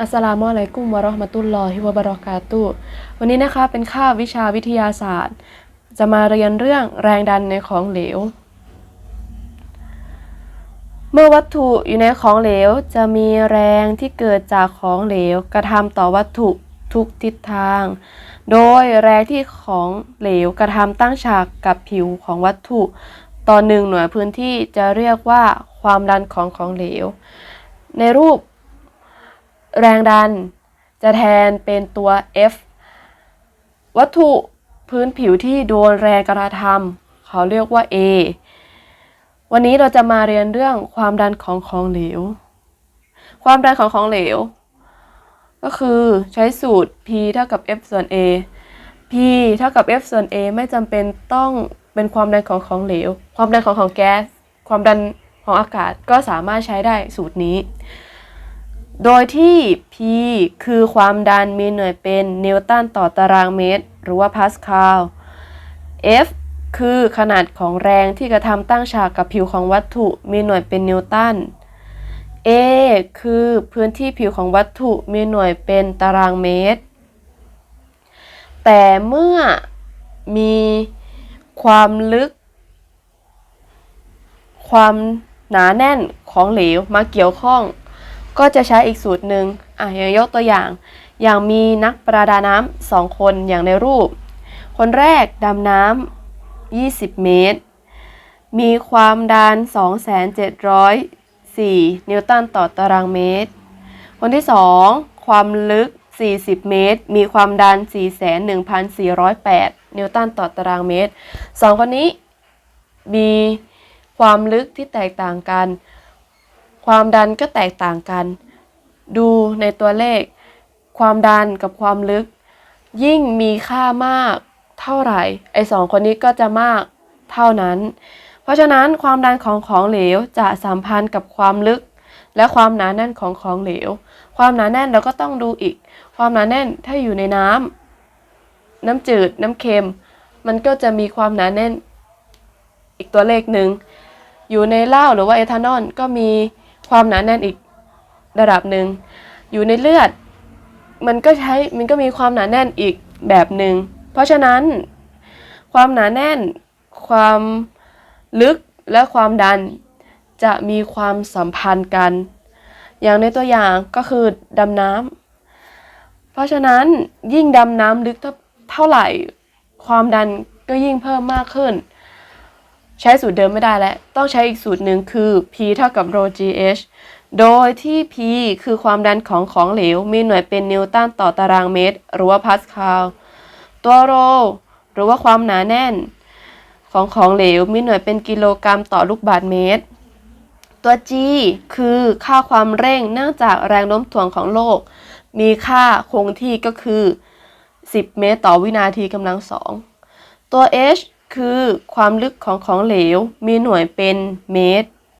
อัสลามุอะลัยกุมวะราะห์มะตุลลอฮิวะบะเราะกาตุวันนี้นะคะเป็นคาบวิชาวิทยาศาสตร์ จะมาเรียนเรื่องแรงดันในของเหลว เมื่อวัตถุอยู่ในของเหลวจะมีแรงที่เกิดจากของเหลว กระทำต่อวัตถุทุกทิศทาง โดยแรงที่ของเหลวกระทำตั้งฉากกับผิวของวัตถุ ต่อหนึ่งหน่วยพื้นที่จะเรียกว่าความดันของของเหลว ในรูป แรงดันจะแทนเป็นตัว F วัตถุพื้นผิวที่โดนแรงกระทำเขาเรียกว่า A วันนี้เราจะมาเรียนเรื่องความดันของของเหลว ความดันของของเหลว ก็คือใช้สูตร P เท่ากับ F ส่วน A P เท่ากับ F ส่วน A ไม่จำเป็นต้องเป็นความดันของของเหลว ความดันของของแก๊ส ความดันของอากาศก็สามารถใช้ได้สูตรนี้ โดยที่ P คือความดันมีหน่วยเป็นนิวตันต่อตารางเมตร หรือว่าพาสคาล F คือขนาดของแรงที่กระทำตั้งฉากกับผิวของวัตถุมีหน่วยเป็นนิวตัน A คือพื้นที่ผิวของวัตถุมีหน่วยเป็นตารางเมตร แต่เมื่อมีความลึก ความหนาแน่นของเหลวมาเกี่ยวข้อง ก็จะใช้อีกสูตรหนึ่งอะอย่างยกตัวอย่าง อย่างมีนักประดาน้ำสองคนอย่างในรูป คนแรกดำน้ำ20 เมตร มีความดัน 2,704 นิวตันต่อตารางเมตร คนที่ 2 ความลึก 40 เมตร มีความดัน 41,408 นิวตันต่อตารางเมตรสองคนนี้มีความลึกที่แตกต่างกัน ความดันก็แตกต่างกัน ดูในตัวเลข ความดันกับความลึก ยิ่งมีค่ามากเท่าไหร่ ไอสองคนนี้ก็จะมากเท่านั้น เพราะฉะนั้นความดันของของเหลวจะสัมพันธ์กับความลึก และความหนาแน่นของของเหลว ความหนาแน่นเราก็ต้องดูอีก ความหนาแน่นถ้าอยู่ในน้ำน้ำจืดน้ำเค็ม มันก็จะมีความหนาแน่นอีกตัวเลขหนึ่งอยู่ในเหล้าหรือว่าเอทานอลก็มี ความหนาแน่นอีกระดับหนึ่งอยู่ในเลือด มันก็ใช้มันก็มีความหนาแน่นอีกแบบหนึ่งเพราะฉะนั้น ความหนาแน่น ความลึกและความดันจะมีความสัมพันธ์กัน อย่างในตัวอย่างก็คือดำน้ำเพราะฉะนั้นยิ่งดำน้ำลึกเท่าไหร่ ความดันก็ยิ่งเพิ่มมากขึ้น ใช้สูตรเดิมไม่ได้แล้ว ต้องใช้อีกสูตรหนึ่งคือ P เท่ากับ rho GH โดยที่ P คือความดันของของเหลว มีหน่วยเป็นนิวตันต่อตารางเมตร หรือว่าพาสคาล ตัว rho หรือว่าความหนาแน่น ของของเหลว มีหน่วยเป็นกิโลกรัมต่อลูกบาศก์เมตร ตัว G คือค่าความเร่งเนื่องจากแรงโน้มถ่วงของโลก มีค่าคงที่ก็คือ 10 เมตรต่อวินาทีกำลังสอง ตัว H คือความลึกของของเหลวมีหน่วยเป็นเมตร